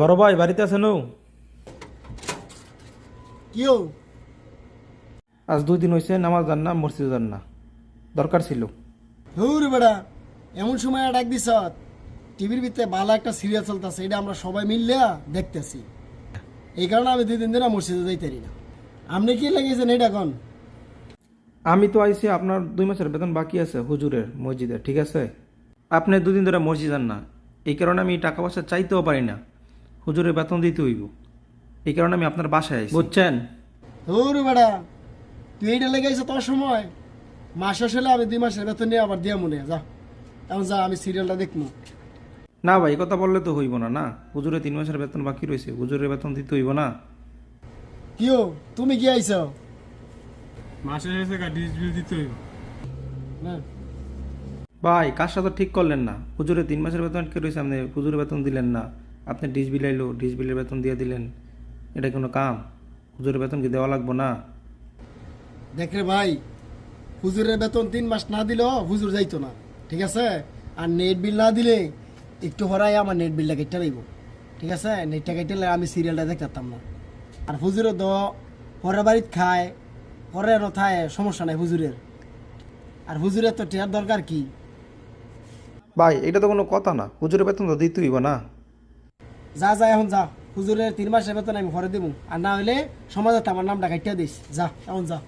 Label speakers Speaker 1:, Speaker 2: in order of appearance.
Speaker 1: বড় ভাই বাড়িতে আছেন
Speaker 2: কিও
Speaker 1: আজ দুই দিন হয়েছে নামাজ যান না মসজিদ যান না। দরকার ছিল।
Speaker 2: হুর বেড়া এমন সময় ডাক দিস টিভির ভিতরে ভালো একটা সিরিয়াল চলতেছে এটা আমরা সবাই মিললে দেখতেছি। এই কারণে আমি দুই দিন ধরে মসজিদে যাইতে পারি না। আপনি কি লাগিয়েছেন এটা এখন
Speaker 1: আমি তো আইছি আপনার দুই মাসের বেতন বাকি আছে হুজুরের মসজিদের ঠিক আছে? আপনি দুদিন ধরে মসজিদ যান না। এই কারণে আমি টাকা পয়সা চাইতেও পারি না। হুজুরের বেতন দিতে হইব। এই কারণে আমি আপনার বাসায় আইছি। বুঝছেন?
Speaker 2: হুর বেড়া তুই এইটা লেগেছে তোর সময়? মাস শেষ হলে আমি দুই মাসের বেতন নিয়ে আবার দিয়া মনে যা। এখন যা আমি সিরিয়ালটা দেখব।
Speaker 1: না ভাই কথা বললে তো হইব না না? হুজুরে তিন মাসের বেতন বাকি রয়েছে হুজুরের বেতন দিতে হইব না।
Speaker 2: কিও তুমি কি আইছো?
Speaker 3: মাসে শেষে ডিস বিল দিতে হইব।
Speaker 2: না।
Speaker 1: ভাই কাজটা তো ঠিক করলেন না? হুজুরে তিন মাসের বেতন আটকে রয়েছে আপনি হুজুরের বেতন দিলেন না। আপনি ডিস বিল আইলো ডিস বিলের বেতন দিয়ে দিলেন। এটা কোনো কাম? হুজুরের বেতন কি দেওয়া লাগবো না?
Speaker 2: দেখ রে ভাই হুজুরের বেতন তিন মাস না দিলেও হুজুর যাইতো না ঠিক আছে? আর নেট বিল না দিলে একটু হরাই আমার নেট বিলটা কেটে নেব ঠিক আছে? নেটটা কেটে আমি সিরিয়ালটা দেখতে পারতাম না। আর হুজুরের তো পরের বাড়িতে খায় পরে নথায় সমস্যা নাই হুজুরের। আর হুজুরের তো টেয়ার দরকার কি?
Speaker 1: ভাই এটা তো কোনো কথা না। হুজুরের বেতন তো দিতে হইব না।
Speaker 2: যা যা, এখন যা। হুজুরের তিন মাসের বেতন আমি ঘরে দেবো। আর না হলে সমাজে আমার নামটা কাটিয়ে দিস। যা, এখন যা।